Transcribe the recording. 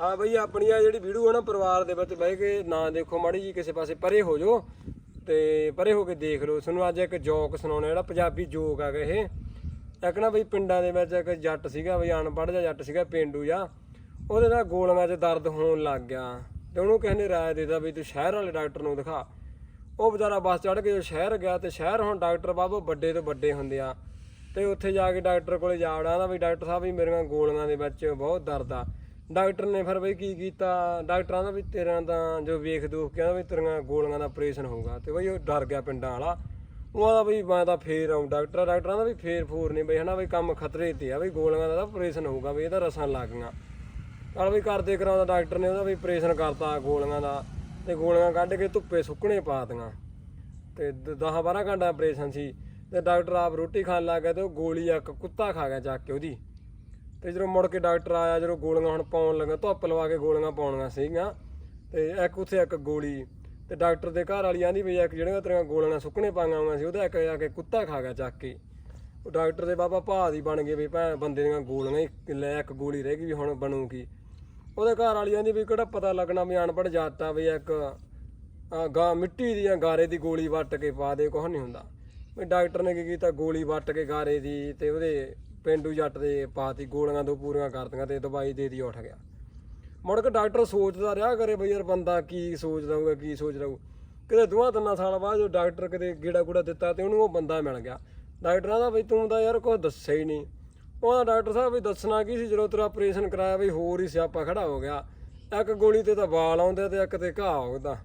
ਹਾਂ ਬਈ ਆਪਣੀ ਆ ਜਿਹੜੀ ਵੀਡੀਓ ਹੈ ਨਾ ਪਰਿਵਾਰ ਦੇ ਵਿੱਚ ਬਹਿ ਕੇ ਨਾ ਦੇਖੋ ਮਾੜੀ ਜੀ, ਕਿਸੇ ਪਾਸੇ ਪਰੇ ਹੋ ਜਾਓ ਤੇ ਪਰੇ ਹੋ ਕੇ ਦੇਖ ਲਓ। ਤੁਹਾਨੂੰ ਅੱਜ ਇੱਕ ਜੋਕ ਸੁਣਾਉਣਾ, ਜਿਹੜਾ ਪੰਜਾਬੀ ਜੋਕ ਹੈਗਾ ਇਹ। ਇੱਕ ਨਾ ਬਈ ਪਿੰਡਾਂ ਦੇ ਵਿੱਚ ਇੱਕ ਜੱਟ ਸੀਗਾ, ਬਈ ਅਨਪੜ੍ਹ ਜਿਹਾ ਜੱਟ ਸੀਗਾ, ਪਿੰਡੂ ਜਿਹਾ। ਉਹਦੇ ਨਾਲ ਗੋਲੀਆਂ 'ਚ ਦਰਦ ਹੋਣ ਲੱਗ ਗਿਆ। ਤੇ ਉਹਨੂੰ ਕਿਸੇ ਨੇ ਰਾਏ ਦਿੱਤਾ ਵੀ ਤੂੰ ਸ਼ਹਿਰ ਵਾਲੇ ਡਾਕਟਰ ਨੂੰ ਦਿਖਾ। ਉਹ ਵਿਚਾਰਾ ਬੱਸ ਚੜ੍ਹ ਕੇ ਜਦੋਂ ਸ਼ਹਿਰ ਗਿਆ ਤੇ ਸ਼ਹਿਰ ਹੁਣ ਡਾਕਟਰ ਬਾਬੂ ਵੱਡੇ ਤੋਂ ਵੱਡੇ ਹੁੰਦੇ ਆ। ਤੇ ਉੱਥੇ ਜਾ ਕੇ ਡਾਕਟਰ ਕੋਲੇ ਜਾ ਵੜਾਂਦਾ ਵੀ ਡਾਕਟਰ ਸਾਹਿਬ ਵੀ ਮੇਰੀਆਂ ਗੋਲੀਆਂ ਦੇ ਵਿੱਚ ਬਹੁਤ ਦਰਦ ਆ। ਡਾਕਟਰ ਨੇ ਫਿਰ ਬਈ ਕੀ ਕੀਤਾ? ਡਾਕਟਰਾਂ ਦਾ ਵੀ ਤੇਰਾ ਦਾ ਜੋ ਵੇਖ ਦੂਖ ਕਹਿੰਦਾ ਵੀ ਤੇਰੀਆਂ ਗੋਲੀਆਂ ਦਾ ਆਪਰੇਸ਼ਨ ਹੋਊਗਾ। ਤੇ ਬਈ ਉਹ ਡਰ ਗਿਆ ਪਿੰਡਾਂ ਵਾਲਾ। ਉਹ ਆਦਾ ਵੀ ਮੈਂ ਤਾਂ ਫੇਰ ਆਉਂ ਡਾਕਟਰ, ਡਾਕਟਰਾਂ ਦਾ ਵੀ ਫੇਰ ਫੂਰ ਨਹੀਂ ਬਈ, ਹਨਾ ਬਈ ਕੰਮ ਖਤਰੇ ਤੇ ਆ ਬਈ, ਗੋਲੀਆਂ ਦਾ ਆਪਰੇਸ਼ਨ ਹੋਊਗਾ ਵੀ ਇਹਦਾ ਰਸਾਂ ਲੱਗ ਗਈਆਂ ਚਲ ਵੀ ਕਰਦੇ ਕਰਾਉਂਦਾ ਡਾਕਟਰ ਨੇ, ਉਹਦਾ ਵੀ ਆਪਰੇਸ਼ਨ ਕਰਤਾ ਗੋਲੀਆਂ ਦਾ। ਤੇ ਗੋਲੀਆਂ ਕੱਢ ਕੇ ਧੁੱਪੇ ਸੁੱਕਣੇ ਪਾ ਦਿੱਤੀਆਂ। ਤੇ 10 12 ਘੰਟਾ ਆਪਰੇਸ਼ਨ ਸੀ। ਤੇ ਡਾਕਟਰ ਆਪ ਰੋਟੀ ਖਾਣ ਲੱਗ ਗਿਆ ਤੇ ਉਹ ਗੋਲੀ ਇੱਕ ਕੁੱਤਾ ਖਾ ਗਿਆ ਚੱਕ ਕੇ ਉਹਦੀ। ਤੇ ਜਦੋਂ ਮੁੜ ਕੇ ਡਾਕਟਰ ਆਇਆ, ਜਦੋਂ ਗੋਲੀਆਂ ਹੁਣ ਪਾਉਣ ਲੱਗਾ ਧੁੱਪ ਲਵਾ ਕੇ ਗੋਲੀਆਂ ਪਾਉਣੀਆਂ ਸੀਗੀਆਂ, ਤੇ ਇੱਕ ਉੱਥੇ ਇੱਕ ਗੋਲੀ, ਤੇ ਡਾਕਟਰ ਦੇ ਘਰ ਵਾਲੀ ਆਂਦੀ ਵੀ ਇੱਕ ਜਿਹੜੀਆਂ ਤੇਰੀਆਂ ਗੋਲੀਆਂ ਸੁੱਕਣੇ ਪਾਈਆਂ ਹੋਈਆਂ ਸੀ, ਉਹਦਾ ਇੱਕ ਆ ਕੇ ਕੁੱਤਾ ਖਾ ਗਿਆ ਚੱਕ ਕੇ। ਉਹ ਡਾਕਟਰ ਦੇ ਬਾਬਾ ਭਾਅ ਦੀ ਬਣ ਗਏ ਵੀ ਭੈ ਬੰਦੇ ਦੀਆਂ ਗੋਲੀਆਂ ਹੀ ਲੈ, ਇੱਕ ਗੋਲੀ ਰਹਿ ਗਈ ਵੀ ਹੁਣ ਬਣੂਗੀ। ਉਹਦੇ ਘਰ ਵਾਲੀ ਆਂਦੀ ਵੀ ਕਿਹੜਾ ਪਤਾ ਲੱਗਣਾ ਵੀ ਅਨਪੜ੍ਹ ਜਾਤ ਵੀ ਇੱਕ ਗਾ, ਮਿੱਟੀ ਦੀਆਂ ਗਾਰੇ ਦੀ ਗੋਲੀ ਵੱਟ ਕੇ ਪਾ ਦੇ, ਕੁਛ ਨਹੀਂ ਹੁੰਦਾ। ਵੀ ਡਾਕਟਰ ਨੇ ਕੀ ਕੀਤਾ, ਗੋਲੀ ਵੱਟ ਕੇ ਗਾਰੇ ਦੀ ਤੇ ਉਹਦੇ ਪਿੰਡੂ ਜੱਟ ਦੇ ਪਾਤੀ, ਗੋਲੀਆਂ ਦੋ ਪੂਰੀਆਂ ਕਰਤੀਆਂ ਤੇ ਦਵਾਈ ਦੇ ਦੀ ਉੱਠ ਗਿਆ। ਮੁੜ ਕੇ ਡਾਕਟਰ ਸੋਚਦਾ ਰਿਹਾ ਕਰੇ ਬਈ ਯਾਰ ਬੰਦਾ ਕੀ ਸੋਚਦਾ ਹੋਊਗਾ ਕੀ ਸੋਚਦਾ ਹੋਊ ਕਿਤੇ ਦੋਹਾਂ ਤਿੰਨਾਂ ਸਾਲ ਬਾਅਦ ਜੋ ਡਾਕਟਰ ਕਿਤੇ ਗੇੜਾ ਗੂੜਾ ਦਿੱਤਾ ਤੇ ਉਹਨੂੰ ਉਹ ਬੰਦਾ ਮਿਲ ਗਿਆ। ਡਾਕਟਰਾਂ ਦਾ ਬਈ ਤੂੰ ਤਾਂ ਯਾਰ ਕੁਛ ਦੱਸਿਆ ਹੀ ਨਹੀਂ। ਉਹਦਾ ਡਾਕਟਰ ਸਾਹਿਬ ਵੀ ਦੱਸਣਾ ਕੀ ਸੀ, ਜਦੋਂ ਤੇਰਾ ਆਪਰੇਸ਼ਨ ਕਰਾਇਆ ਬਈ ਹੋਰ ਹੀ ਸਿਆਪਾ ਖੜਾ ਹੋ ਗਿਆ। ਇੱਕ ਗੋਲੀ ਤੇ ਤਾਂ ਵਾਲ ਆਉਂਦੇ ਤੇ ਇੱਕ ਤੇ ਘਾਹ ਆਉਂਦਾ।